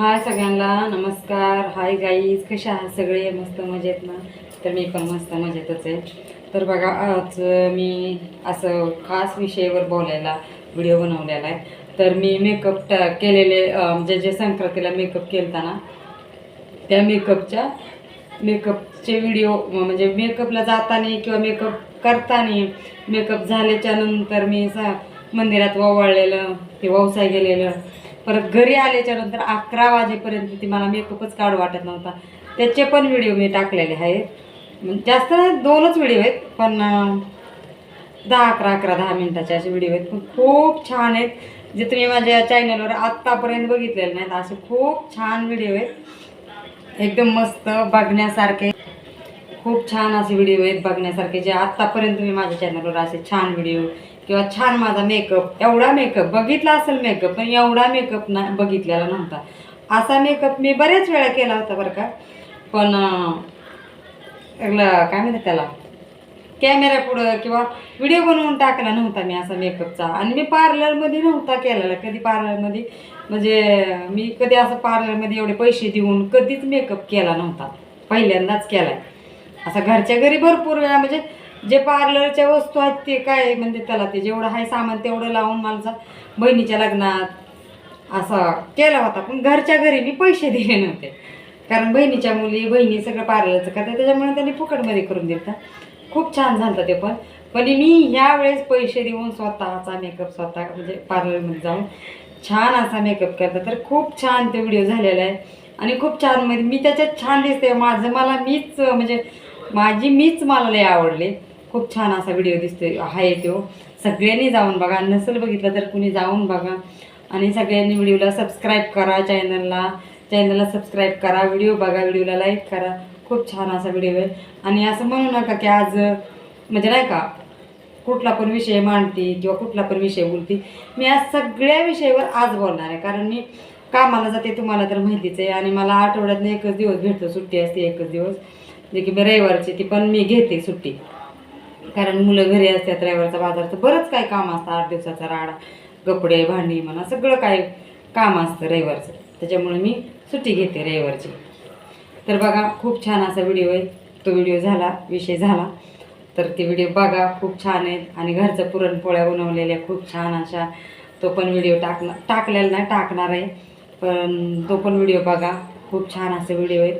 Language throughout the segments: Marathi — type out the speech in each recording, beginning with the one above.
हाय सगळ्यांना नमस्कार. हाय गाईज कशा आहात सगळे? मस्त मजेत ना? तर मी पण मस्त मजेतच आहे. तर बघा आज मी असं खास विषयावर बोलायला व्हिडिओ बनवलेला आहे. तर मी मेकअप टा केलेले म्हणजे जे संक्रांतीला मेकअप केलता ना त्या मेकअपच्या मेकअपचे व्हिडिओ म्हणजे मेकअपला जाताना किंवा मेकअप करताना मेकअप झाल्याच्यानंतर मी सा मंदिरात ववाळलेलं ते वावसाय गेलेलं. परत घरी आल्याच्यानंतर अकरा वाजेपर्यंत ती मला मेकअपच काढू वाटत नव्हता. त्याचे पण व्हिडिओ मी टाकलेले आहेत. जास्त दोनच व्हिडिओ आहेत पण दहा अकरा अकरा दहा मिनटाचे असे व्हिडिओ आहेत. पण खूप छान आहेत. जे तुम्ही माझ्या चॅनलवर आत्तापर्यंत बघितलेले नाहीत असे खूप छान व्हिडिओ आहेत. एकदम मस्त बघण्यासारखे. खूप छान असे व्हिडिओ आहेत बघण्यासारखे जे आत्तापर्यंत तुम्ही माझ्या चॅनलवर असे छान व्हिडिओ किंवा छान माझा मेकअप एवढा मेकअप बघितला असेल मेकअप पण एवढा मेकअप ना बघितलेला नव्हता. असा मेकअप मी बऱ्याच वेळा केला होता बरं का. पण काय म्हणतात त्याला? कॅमेरा पुढं किंवा व्हिडिओ बनवून टाकला नव्हता मी असा मेकअपचा आणि मी पार्लरमध्ये नव्हता केलेला कधी पार्लरमध्ये म्हणजे मी कधी असं पार्लरमध्ये एवढे पैसे देऊन कधीच मेकअप केला नव्हता. पहिल्यांदाच केला असा घरच्या घरी भरपूर वेळा म्हणजे जे पार्लरच्या वस्तू आहेत ते काय म्हणजे त्याला ते जेवढं आहे सामान तेवढं लावून माझा बहिणीच्या लग्नात असा केला होता. पण घरच्या घरी मी पैसे दिले नव्हते. कारण बहिणीच्या मुली बहिणी सगळं पार्लरचं करतात. त्याच्यामुळे त्यांनी फुकटमध्ये करून देतात खूप छान झालं ते पण. पण मी ह्या वेळेस पैसे देऊन स्वतःचा मेकअप स्वतः म्हणजे पार्लरमध्ये जाऊन छान असा मेकअप करतात तर खूप छान ते व्हिडिओ झालेला आहे. आणि खूप छान म्हणजे मी त्याच्यात छान दिसते. माझं मला मीच म्हणजे माझी मीच मला लय आवडली. खूप छान असा व्हिडिओ दिसतोय. आहे तो. सगळ्यांनी जाऊन बघा. नसेल बघितलं तर कुणी जाऊन बघा. आणि सगळ्यांनी व्हिडिओला सबस्क्राईब करा चॅनलला चॅनलला सबस्क्राईब करा. व्हिडिओ बघा. व्हिडिओला लाईक करा. खूप छान असा व्हिडिओ आहे. आणि असं म्हणू नका की आज म्हणजे नाही का कुठला पण विषय मांडते किंवा कुठला पण विषय बोलते. मी आज सगळ्या विषयावर आज बोलणार आहे. कारण मी कामाला जाते तुम्हाला तर माहितीच आहे. आणि मला आठवड्यातनं एकच दिवस भेटतो. सुट्टी असते एकच दिवस. जे की मी रविवारची ती पण मी घेते सुट्टी. कारण मुलं घरी असतात रविवारचा बाजार तर बरंच काय काम असतं आठ दिवसाचा राडा कपडे भांडी म्हणा सगळं काही काम असतं रविवारचं. त्याच्यामुळे मी सुट्टी घेते रविवारची. तर बघा खूप छान असा व्हिडिओ आहे. तो व्हिडिओ झाला विषय झाला. तर ते व्हिडिओ बघा खूप छान आहेत. आणि घरचं पुरणपोळ्या बनवलेल्या खूप छान अशा. तो पण व्हिडिओ टाकणार टाकलेला नाही टाकणार आहे. पण तो पण व्हिडिओ बघा. खूप छान असे व्हिडिओ आहेत.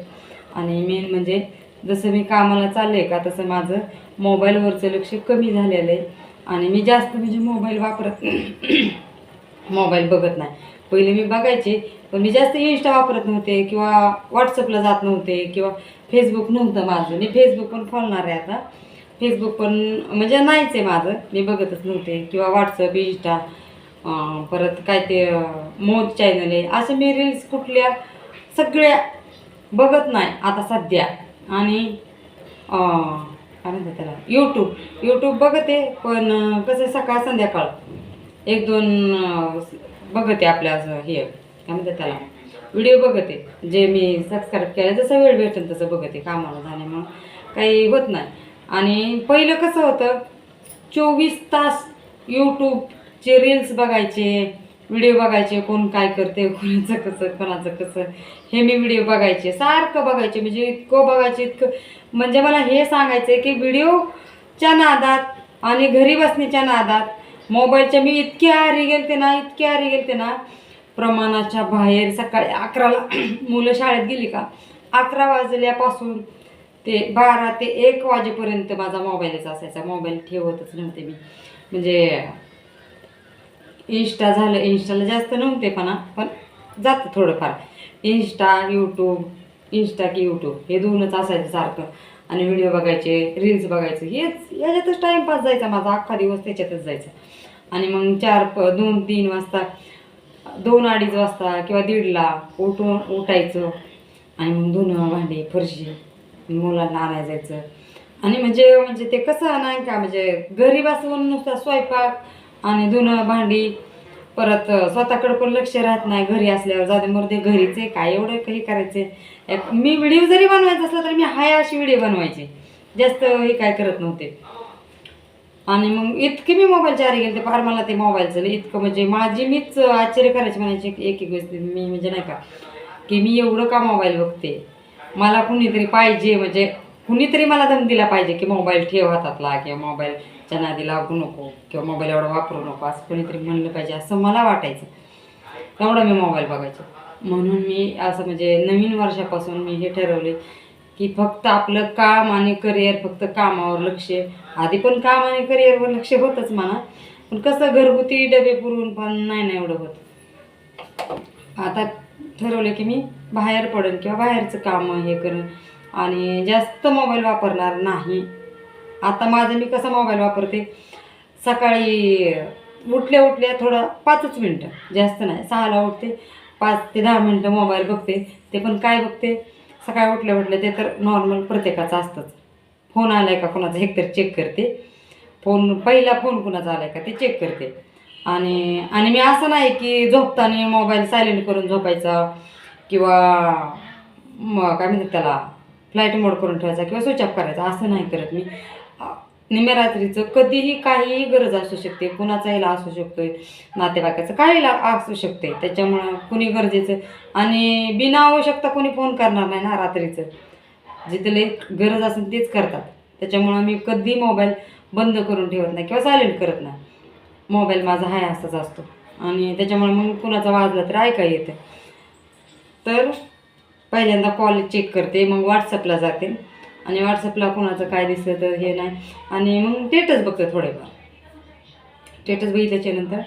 आणि मेन म्हणजे जसं मी कामाला चालले का तसं माझं मोबाईलवरचं लक्ष कमी झालेलं आहे. आणि मी जास्त म्हणजे मोबाईल वापरत मोबाईल बघत नाही. पहिले मी बघायचे पण मी जास्त इंस्टा वापरत नव्हते किंवा व्हॉट्सअपला जात नव्हते किंवा फेसबुक नव्हतं माझं. मी फेसबुक पण खोलणार आहे आता. फेसबुक पण म्हणजे नाहीच आहे माझं. मी बघतच नव्हते किंवा व्हॉट्सअप इंस्टा परत काय ते मोद चॅनल आहे. असे मी रील्स कुठल्या सगळ्या बघत नाही आता सध्या. आणि काय म्हणतात त्याला? यूट्यूब यूट्यूब बघते पण कसं सकाळ संध्याकाळ. एक दोन बघते आपल्या असं हे. काय म्हणतात त्याला? व्हिडिओ बघते. जे मी सबस्क्राईब केलं जसं वेळ भेटेल तसं बघते. कामाला जाण्यामुळं काही होत नाही. आणि पहिलं कसं होतं चोवीस तास यूट्यूबचे रील्स बघायचे. व्हिडिओ बघायचे कोण काय करते कोणाचं कसं कोणाचं कसं. हे मी व्हिडिओ बघायचे सारखं बघायचे म्हणजे इतकं बघायचे इतकं. म्हणजे मला हे सांगायचं आहे की व्हिडिओच्या नादात आणि घरी बसण्याच्या नादात मोबाईलच्या मी इतके आरी गेलते ना इतके आरी गेलते ना प्रमाणाच्या बाहेर सकाळी अकराला मुलं शाळेत गेली का? अकरा वाजल्यापासून ते बारा ते एक वाजेपर्यंत माझा मोबाईलच असायचा. मोबाईल ठेवतच नव्हते मी. म्हणजे इन्स्टा झालं इंस्टाला जास्त नव्हते पण पण जातं थोडंफार. इंस्टा यूट्यूब इंस्टा की यूट्यूब हे दोनच असायचं सारखं. आणि व्हिडिओ बघायचे रील्स बघायचे हेच याच्यातच टाईमपास जायचा माझा अख्खा दिवस त्याच्यातच जायचा. आणि मग चार प दोन तीन वाजता दोन अडीच वाजता किंवा दीडला उठून उठायचं. आणि मग धुणं भांडी फरशी मुलांना आणायला जायचं. आणि म्हणजे म्हणजे ते कसं नाही का म्हणजे घरी बसवून नुसता स्वयंपाक आणि धुणं भांडी परत स्वतःकडे पण लक्ष राहत नाही घरी असल्यावर. जाते मग घरीच आहे काय एवढं काही करायचे मी व्हिडिओ जरी बनवायचा असला तरी मी हाय अशी व्हिडिओ बनवायचे. जास्त हे काय करत नव्हते. आणि मग इतके मी मोबाईलच्या आरी गेले फार मला ते मोबाईलचं इतकं म्हणजे माझी मीच आश्चर्य करायची म्हणायचे एक एक गोष्ट मी म्हणजे नाही का की मी एवढं का मोबाईल बघते? मला कुणीतरी पाहिजे म्हणजे कुणीतरी मला दम दिला पाहिजे की मोबाईल ठेव हातातला किंवा मोबाईल मोबाईलच्या नादी लागू नको किंवा मोबाईल एवढा वापरू नको. असं कोणीतरी म्हणलं पाहिजे असं मला वाटायचं. तेवढा मी मोबाईल बघायचो. म्हणून मी असं म्हणजे नवीन वर्षापासून मी हे ठरवले की फक्त आपलं काम आणि करिअर फक्त कामावर लक्ष. आधी पण काम आणि करिअरवर लक्ष होतंच म्हणा. पण कसं घरगुती डबे पुरवून पण नाही ना एवढं होत. आता ठरवलं की मी बाहेर पडेन किंवा बाहेरचं काम हे करेन. आणि जास्त मोबाईल वापरणार नाही. आता माझं मी कसा मोबाईल वापरते? सकाळी उठल्या उठल्या थोडं पाचच मिनटं जास्त नाही सहाला उठते पाच ते दहा मिनटं मोबाईल बघते ते पण काय बघते? सकाळी उठल्या उठल्या ते तर नॉर्मल प्रत्येकाचं असतंच. फोन आलाय का कोणाचा? एकतर चेक करते. फोन पहिला फोन कुणाचा आलाय का ते चेक करते. आणि आणि मी असं नाही की झोपताना मोबाईल सायलेंट करून झोपायचा किंवा म काय म्हणतात त्याला फ्लाईट मोड करून ठेवायचा किंवा स्विच ऑफ करायचा असं नाही करत मी. निम्या रात्रीचं कधीही काहीही गरज असू शकते. कुणाचा हिला असू शकतोय. नातेवाईकाचं काहीला असू शकते. त्याच्यामुळं कुणी गरजेचं आणि बिना आवश्यकता कोणी फोन करणार नाही ना रात्रीचं. जिथले गरज असेल तेच करतात. त्याच्यामुळं मी कधी मोबाईल बंद करून ठेवत नाही किंवा सायलेंट करत नाही. मोबाईल माझा हाय असाच असतो. आणि त्याच्यामुळे मग कुणाचा वाजला तर ऐका येतं. तर पहिल्यांदा कॉल चेक करते. मग व्हॉट्सअपला जाते. आणि व्हॉट्सअपला कोणाचं काय दिसलं तर हे नाही. आणि मग टेटस बघते थोडेफार. स्टेटस बघितल्याच्यानंतर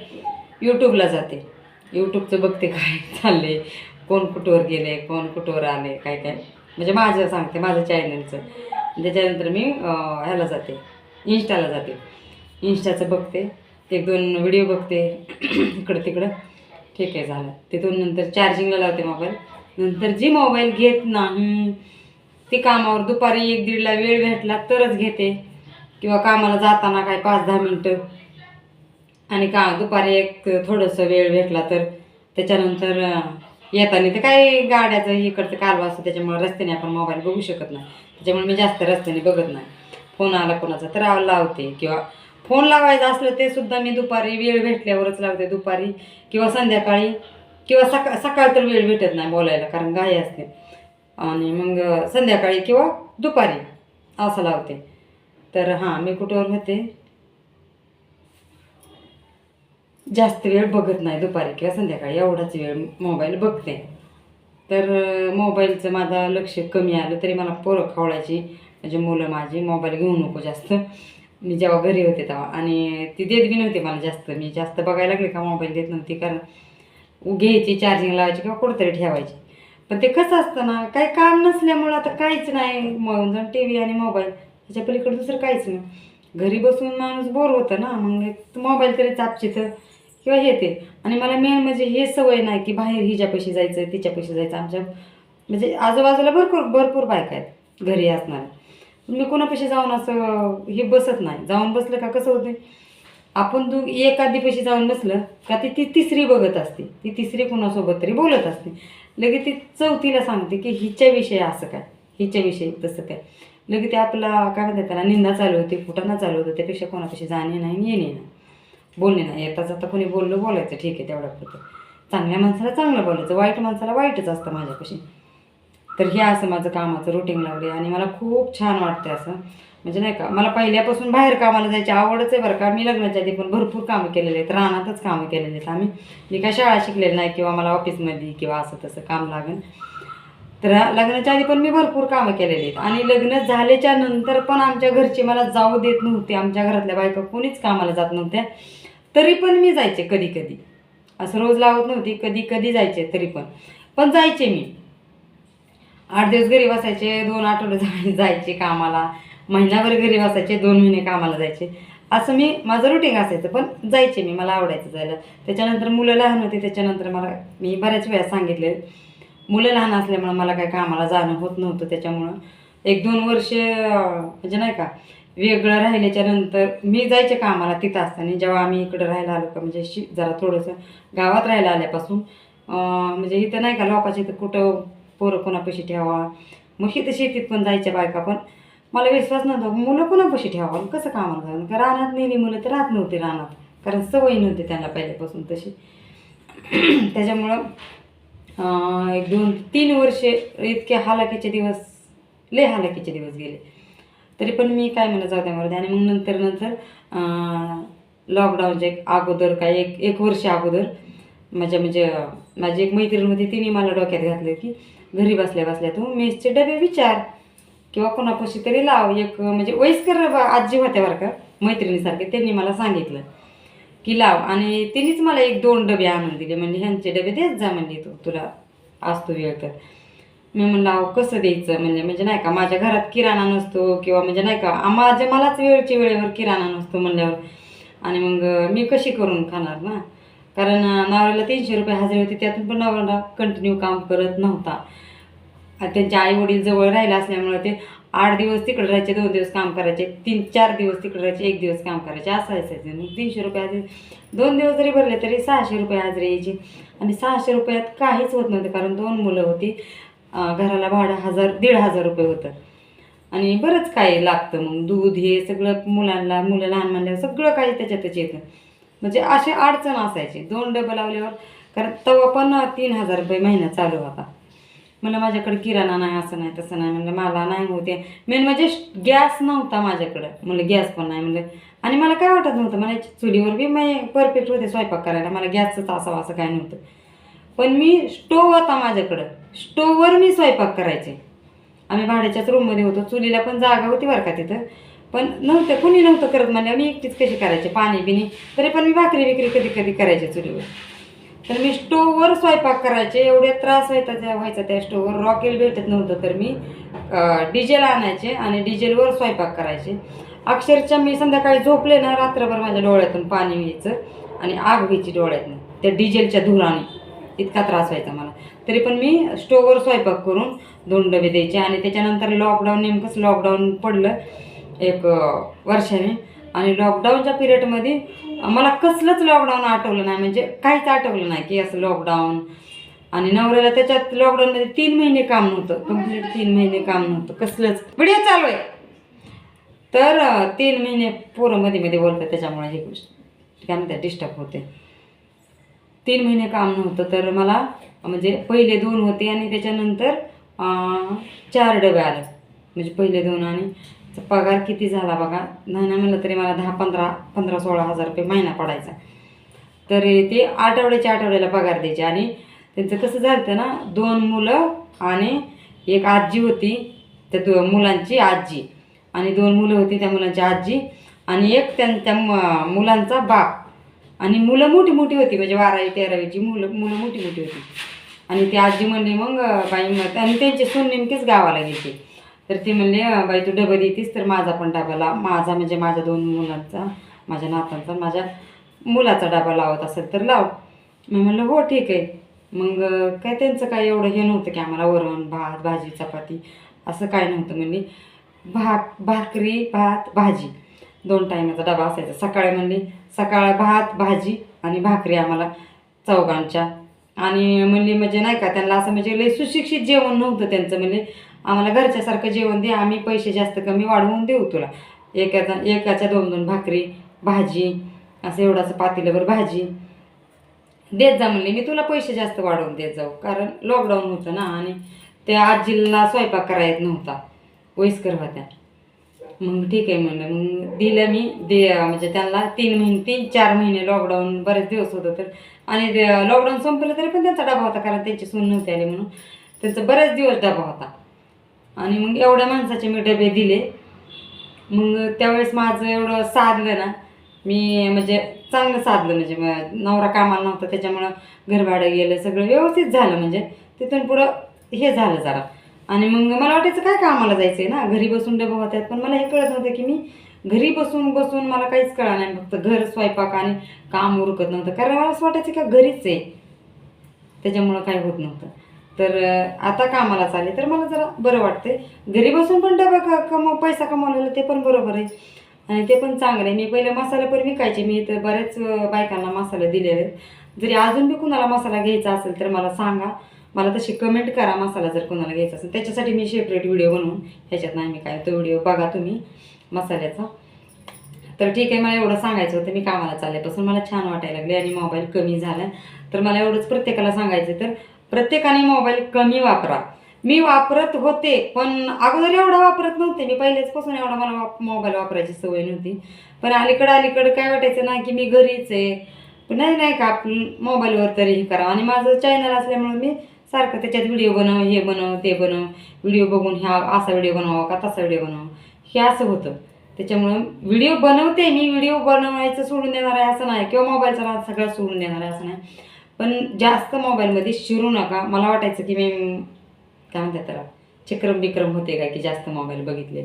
यूट्यूबला जाते. यूट्यूबचं बघते काय चालले कोण कुठवर गेले कोण कुठवर आले काय काय. म्हणजे माझं सांगते माझं चॅनलचं त्याच्यानंतर मी ह्याला जाते इन्स्टाला जाते. इन्स्टाचं बघते एक दोन व्हिडिओ बघते इकडं तिकडं ठीक आहे झालं. तिथून नंतर चार्जिंगला लावते मोबाईल नंतर जी मोबाईल घेत नाही ती कामावर दुपारी एक दीडला वेळ भेटला तरच घेते. किंवा कामाला जाताना काय पाच दहा मिनटं. आणि का दुपारी एक थोडंसं वेळ भेटला तर. त्याच्यानंतर येताना तर काय गाड्याचं इकडचं कालवा असतं त्याच्यामुळे रस्त्याने आपण मोबाईल बघू शकत नाही. त्याच्यामुळे मी जास्त रस्त्याने बघत नाही. फोन आला कोणाचा तर लावते. किंवा फोन लावायचा असलं ते सुद्धा मी दुपारी वेळ भेटल्यावरच लावते. दुपारी किंवा संध्याकाळी किंवा सका सकाळ तर वेळ भेटत नाही बोलायला कारण घाई असते. आणि मग संध्याकाळी किंवा दुपारी असं लावते. तर हां मी कुठवर होते जास्त वेळ बघत नाही दुपारी किंवा संध्याकाळी एवढाच वेळ मोबाईल बघते. तर मोबाईलचं माझं लक्ष कमी आलं तरी मला पोरं खावळायची म्हणजे मुलं माझी मोबाईल घेऊ नको जास्त. मी जेव्हा घरी होते तेव्हा. आणि ती देत बी नव्हती मला जास्त. मी जास्त बघायला लागले का मोबाईल देत नव्हती. कारण घ्यायची चार्जिंग लावायची किंवा कुठंतरी ठेवायची. पण ते कसं असतं ना काही काम नसल्यामुळं आता काहीच नाही मग टी व्ही आणि मोबाईल त्याच्या पलीकडे दुसरं काहीच नाही. घरी बसून माणूस बोर होतं ना मग मोबाईल तरी चापचितं किंवा हे ते. आणि मला मेन म्हणजे हे सवय नाही की बाहेर हिच्यापाशी जायचं तिच्यापाशी जायचं आमच्या म्हणजे आजूबाजूला भरपूर भरपूर बायका आहेत घरी असणार मी कोणापाशी जाऊन असं हे बसत नाही. जाऊन बसलं का कसं होतं आपण दु एक जाऊन बसलं का ती ती तिसरी बघत असते. ती तिसरी कोणासोबत तरी बोलत असते. लगेच ती चौथीला सांगते की हिच्याविषयी असं काय? हिच्याविषयी तसं काय? लगे ते आपला काय म्हणतात त्याला निंदा चालू होते फुटाणा चालू होतं त्यापेक्षा कोणापाशी जाणे नाही आणि येणे नाही. बोलणे नाही. येताच आता कोणी बोललं बोलायचं. ठीक आहे तेवढ्या पुरतं चांगल्या माणसाला चांगलं बोलायचं. वाईट माणसाला वाईटच असतं माझ्यापाशी. तर हे असं माझं कामाचं रुटीन लावले आणि मला खूप छान वाटते असं. म्हणजे नाही का मला पहिल्यापासून बाहेर कामाला जायची आवडच आहे बरं का. मी लग्नाच्या आधी पण भरपूर कामं केलेले आहेत रानातच कामं केलेले आहेत आम्ही. मी काय शाळा शिकलेली नाही किंवा मला ऑफिसमध्ये किंवा असं तसं काम लागेल. तर लग्नाच्या आधी पण मी भरपूर कामं केलेली आहेत. आणि लग्न झाल्याच्यानंतर पण आमच्या घरचे मला जाऊ देत नव्हते. आमच्या घरातल्या बायका कोणीच कामाला जात नव्हत्या. तरी पण मी जायचे कधी कधी. असं रोज लावत नव्हती कधी कधी जायचे तरी पण. पण जायचे मी. आठ दिवस घरी बसायचे दोन आठवडे जायचे कामाला. महिनाभर घरी बसायचे दोन महिने कामाला जायचे. असं मी माझं रुटीन असायचं पण जायचे मी मला आवडायचं जायला. त्याच्यानंतर मुलं लहान होते त्याच्यानंतर मला मी बऱ्याच वेळा सांगितले. मुलं लहान असल्यामुळं मला काय कामाला जाणं होत नव्हतं त्याच्यामुळं. एक दोन वर्ष म्हणजे नाही का वेगळं राहिल्याच्या नंतर मी जायचे कामाला तिथं असताना. जेव्हा आम्ही इकडं राहायला आलो का म्हणजे शि जरा थोडंसं गावात राहायला आल्यापासून म्हणजे इथं नाही का लोकांच्या इथं कुठं पोरं कोणापाशी ठेवा? मग इथं शेतीत पण जायच्या बायका पण. मला विश्वास नव्हता मुलं कोणापाशी ठेवा कसं कामाला जाऊन का रानात नेली मुलं तर राहत नव्हती रानात. कारण सवय नव्हती त्यांना पहिल्यापासून तशी. त्याच्यामुळं एक दोन तीन वर्षे इतके हालाकीचे दिवस लय हालाकीचे दिवस गेले. तरी पण मी काय म्हणत जाऊ त्यामध्ये आणि मग नंतर नंतर लॉकडाऊनच्या एक अगोदर काय एक एक वर्ष अगोदर माझ्या म्हणजे माझी एक मैत्रीण होती तिने मला डोक्यात घातलं की घरी बसल्या बसल्या तू मेसचे डबे विचार. किंवा कोणापाशी तरी लाव. एक म्हणजे वयस्कर बा- आजी होत्या बरं का मैत्रिणीसारखे त्यांनी मला सांगितलं की लाव. आणि तिनेच मला एक दोन डबे आणून दिले. म्हणजे ह्यांचे डबे देत जा म्हणजे तू. तुला असतो वेळ तर मी म्हणलं अहो कसं द्यायचं? म्हणजे म्हणजे नाही का माझ्या घरात किराणा नसतो किंवा म्हणजे नाही का माझ्या मलाच वेळच्या वेळेवर किराणा नसतो म्हणल्यावर. आणि मग मी कशी करून खाणार ना? कारण नवऱ्याला तीनशे रुपये हजेरी होती त्यातून पण नवऱ्याला कंटिन्यू काम करत नव्हता. आणि त्यांचे आई वडील जवळ राहिलं असल्यामुळे ते आठ दिवस तिकडे राहायचे दोन दिवस काम करायचे तीन चार दिवस तिकडे राहायचे एक दिवस काम करायचे. असं असायचं. मग तीनशे रुपये हजेरी दोन दिवस जरी भरले तरी सहाशे रुपये हजरी यायची. आणि सहाशे रुपयात काहीच होत नव्हतं कारण दोन मुलं होती. घराला भाडं हजार दीड हजार रुपये होतं. आणि बरंच काही लागतं मग. दूध हे सगळं मुलांना मुलं लहान म्हणल्यावर सगळं काही त्याच्यातच येतं. म्हणजे असे अडचण असायची. दोन डबं लावल्यावर कारण तवा पण तीन हजार रुपये महिना चालू होता. म्हणलं माझ्याकडे किराणा नाही असं नाही तसं नाही. म्हणलं मला नाही होते मेन म्हणजे गॅस नव्हता माझ्याकडं. म्हणलं गॅस पण नाही. म्हणलं आणि मला काय वाटत नव्हतं मला चुलीवर बी मी परफेक्ट होते स्वयंपाक करायला मला गॅसच असावं असं काय नव्हतं. पण मी स्टोव होता माझ्याकडं. स्टोववर मी स्वयंपाक करायचे. आम्ही भाड्याच्याच रूममध्ये होतो. चुलीला पण जागा होती बरं का तिथं. पण नव्हतं कुणी नव्हतं करत म्हणल्यावर मी एकटीच कशी करायचे? पाणी बिनी तरी पण मी भाकरी विक्री कधी कधी करायचे चुलीवर. तर मी स्टोववर स्वयंपाक करायचे एवढे त्रास व्हायचा त्या व्हायचा त्या स्टोववर रॉकेल भेटत नव्हतं तर मी डिजेल डिझेल आणायचे आणि डिझेलवर स्वयंपाक करायचे. अक्षरशः मी संध्याकाळी झोपले ना रात्रभर माझ्या डोळ्यातून पाणी व्हायचं आणि आग व्हायची डोळ्यातून. त्या डिझेलच्या धुराने. इतका त्रास व्हायचा मला. तरी पण मी स्टोववर स्वयंपाक करून दोन डबे द्यायचे आणि त्याच्यानंतर लॉकडाऊन नेमकंच लॉकडाऊन पडलं एक वर्षाने. आणि लॉकडाऊनच्या पिरियडमध्ये मला कसलंच लॉकडाऊन आठवलं नाही. म्हणजे काहीच आठवलं नाही की असं लॉकडाऊन आणि नवऱ्याला त्याच्यात लॉकडाऊनमध्ये तीन महिने काम नव्हतं. कंप्लीट तीन महिने काम नव्हतं. कसलंच. व्हिडिओ चालू आहे. तर तीन महिने पोरं मध्ये मध्ये बोलतात त्याच्यामुळे हे गोष्ट. काय म्हणतात? डिस्टर्ब होते. तीन महिने काम नव्हतं. तर मला म्हणजे पहिले दोन होते आणि त्याच्यानंतर चार डबे आले. म्हणजे पहिले दोन आणि पगार किती झाला बघा? नाही नाही म्हणलं तरी मला दहा पंधरा पंधरा सोळा हजार रुपये महिना पडायचा. तर ते आठवड्याच्या आठवड्याला पगार द्यायचे आणि त्यांचं कसं झालं ना दोन मुलं आणि एक आजी होती त्या दो मुलांची आजी. आणि दोन मुलं होती त्या मुलांची आजी आणि एक त्यांच्या म- मुलांचा बाप. आणि मुलं मोठी मोठी होती म्हणजे बारावी तेरावीची मुलं मुलं मोठी मोठी होती. आणि ती आजी म्हणली मग बाई मग आणि त्यांचे सून नेमकेच गावाला गेली. तर ती म्हणली बाई तू डबा देतीस तर माझा पण डबा लाव. माझा म्हणजे माझ्या दोन मुलांचा माझ्या नातांचा माझ्या मुलाचा डबा लावत असेल तर लाव. मी म्हणलं हो ठीक आहे. मग काय त्यांचं काय एवढं हे नव्हतं की आम्हाला वरण भात भाजी चपाती असं काय नव्हतं म्हणली. भात भाकरी भात भाजी दोन टायमाचा डबा असायचा. सकाळी म्हणली सकाळ भात भाजी आणि भाकरी आम्हाला चौघांच्या. आणि म्हणली म्हणजे नाही का त्यांना असं म्हणजे लय सुशिक्षित जेवण नव्हतं त्यांचं म्हणजे आम्हाला घरच्यासारखं जेवण दे आम्ही पैसे जास्त कमी वाढवून देऊ तुला. एकाचा एकाच्या दोन दोन भाकरी भाजी असं एवढाचं पातेल्यावर भाजी. देत जा म्हणले मी तुला पैसे जास्त वाढवून देत जाऊ. कारण लॉकडाऊन होतं ना आणि त्या आजीला स्वयंपाक करायला येत नव्हता. वयस्कर होत्या. मग ठीक आहे म्हणलं. मग दिलं मी. दे म्हणजे त्यांना तीन महिने तीन चार महिने लॉकडाऊन बरेच दिवस होतं तर आणि लॉकडाऊन संपलं तरी पण त्यांचा डबा होता कारण त्यांची सून नव्हती आली म्हणून. त्यांचा बरेच दिवस डबा होता. आणि मग एवढ्या माणसाचे मी डबे दिले. मग त्यावेळेस माझं एवढं साधलं ना मी म्हणजे चांगलं साधलं. म्हणजे नवरा कामाला नव्हता त्याच्यामुळं घरभाडं गेलं सगळं व्यवस्थित झालं. म्हणजे तिथून पुढं हे झालं जरा. आणि मग मला वाटायचं काय कामाला जायचं आहे ना? घरी बसून डबा होत्यात. पण मला हे कळत नव्हतं की मी घरी बसून बसून मला काहीच कळलं नाही. फक्त घर स्वयंपाक आणि काम उरकत नव्हतं. कारण मला असं वाटायचं का घरीच आहे. त्याच्यामुळं काय होत नव्हतं. तर आता कामाला चालले. तर मला जरा बरं वाटते घरी बसून पण डबा क पैसा कमावलेला ते पण बरोबर आहे. आणि ते पण चांगलं आहे. मी पहिले मसाले पण विकायचे. मी तर बऱ्याच बायकांना मसाले दिलेले आहेत. जरी अजून बी कुणाला मसाला घ्यायचा असेल तर मला सांगा. मला तशी कमेंट करा मसाला जर कोणाला घ्यायचा असेल. त्याच्यासाठी मी सेपरेट व्हिडिओ बनवून ह्याच्यात नाही मी काय तो व्हिडिओ बघा तुम्ही मसाल्याचा. तर ठीक आहे मला एवढं सांगायचं होतं. मी कामाला चालल्यापासून मला छान वाटायला लागले आणि मोबाईल कमी झाला तर मला एवढंच प्रत्येकाला सांगायचं तर प्रत्येकाने मोबाईल कमी वापरा. मी वापरत होते पण अगोदर एवढा वापरत नव्हते. मी पहिल्याचपासून एवढा मला वाप मोबाईल वापरायची सवय नव्हती. पण अलीकडं अलीकडं काय वाटायचं ना की मी घरीच आहे. पण नाही नाही का आपण मोबाईलवर तरी हे करावं आणि माझं चॅनल असल्यामुळे मी सारखं त्याच्यात व्हिडिओ बनव हे बनव ते बनव. व्हिडिओ बघून ह्या असा व्हिडिओ बनवावा का तसा व्हिडिओ बनवा हे असं होतं. त्याच्यामुळं व्हिडिओ बनवते मी. व्हिडिओ बनवायचं सोडून देणार आहे असं नाही. किंवा मोबाईलचा सगळं सोडून देणार आहे असं नाही. पण जास्त मोबाईलमध्ये शिरू नका. मला वाटायचं की मी काय म्हणतात त्याला चक्रम विक्रम होते काय की जास्त मोबाईल बघितले.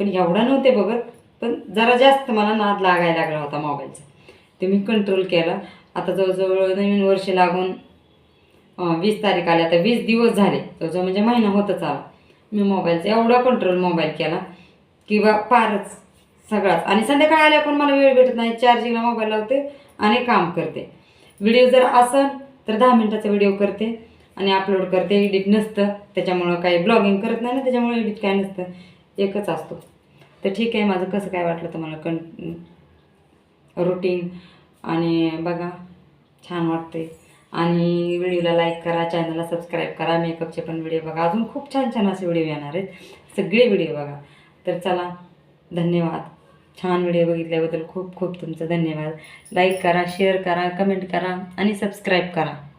पण एवढा नव्हते बघत पण जरा जास्त मला नाद लागायला लागला होता मोबाईलचा. ते मी कंट्रोल केला. आता जवळजवळ नवीन वर्ष लागून वीस तारीख आली. आता वीस दिवस झाले. जवळजवळ म्हणजे महिना होतच आला. मी मोबाईलचा एवढा कंट्रोल मोबाईल केला की बा फारच सगळाच. आणि संध्याकाळी आल्या पण मला वेळ भेटत नाही. चार्जिंगला मोबाईल लावते आणि काम करते. व्हिडिओ जर असेल तर दहा मिनटाचा व्हिडिओ करते आणि अपलोड करते एडिट नसतं. त्याच्यामुळं काही ब्लॉगिंग करत नाही ना त्याच्यामुळे एडिट काय नसतं. एकच असतो. तर ठीक आहे माझं कसं काय वाटलं तुम्हाला कं रुटीन आणि बघा छान वाटते आणि व्हिडिओला लाईक करा चॅनलला सबस्क्राईब करा. मेकअपचे पण व्हिडिओ बघा. अजून खूप छान छान असे व्हिडिओ येणार आहेत. सगळे व्हिडिओ बघा. तर चला धन्यवाद. छान व्हिडिओ बघितल्याबद्दल खूप खूप तुमचं धन्यवाद. लाईक करा शेअर करा कमेंट करा आणि सबस्क्राईब करा.